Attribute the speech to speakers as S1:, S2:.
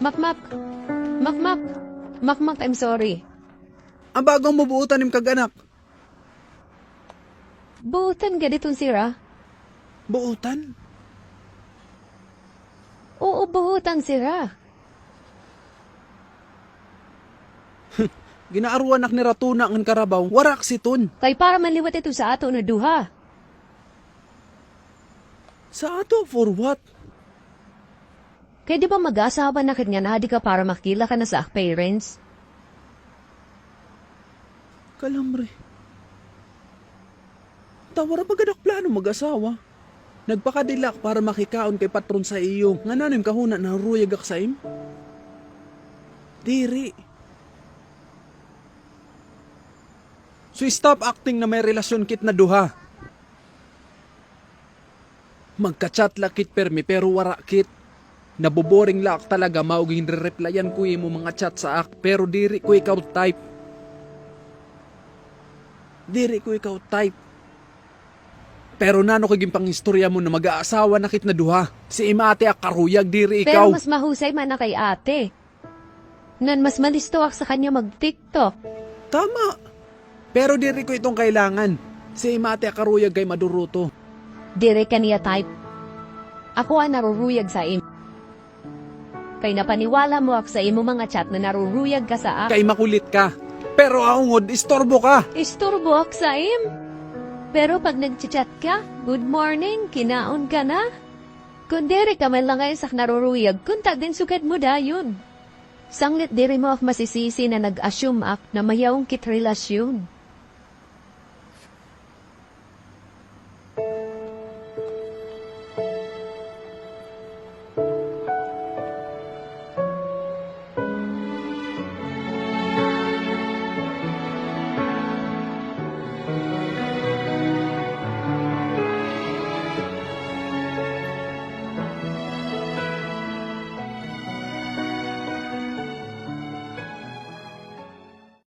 S1: Makmak. Makmak. Makmak, I'm sorry.
S2: Ang bagong mabuutan nim kaganak.
S1: Buutan ka ditong sira.
S2: Buutan?
S1: Oo, buutan sira.
S2: Ginaaruan nak ni Ratuna ng karabaw, warak si Tun.
S1: Kay para manliwat ito sa ato na duha.
S2: Sa ato, for what?
S1: Kaya di ba mag-asawa na kit nga na di ka para makila ka na sa parents?
S2: Kalamre. Tawara magadak plano mag-asawa. Nagpakadilak para makikaon kay patron sa iyo. Nga nanim kahuna na ruyag ak sa im? Diri. So stop acting na may relasyon kit na duha. Magka-chat lakit permi pero wara kit. Naboboring lak talaga mauging replyan ko mo mga chat sa ak pero diri ko ikaw type. Diri ko ikaw type. Pero nano kaging pangistorya mo na mag-aasawa na kit na duha. Si imate ak karuyag diri ikaw.
S1: Pero mas mahusay man na kay ate. Nan mas malisto ak sa kanya mag-tiktok.
S2: Tama. Pero diri ko itong kailangan. Si imate ak karuyag kay maduruto.
S1: Dire kaniya type. Ako ang naruruyag sa im. Kay napaniwala mo ak sa imo mga chat na naruruyag ka sa ak.
S2: Kay makulit ka. Pero aungod, istorbo ka.
S1: Isturbo ak sa im. Pero pag nag-chat ka, good morning, kinaon ka na. Kung dire ka man lang ngayon sa naruruyag, kunta din sukat mo dayon. Sanglit diri mo ak masisisi na nag-assume ak na mayawang kit relasyon.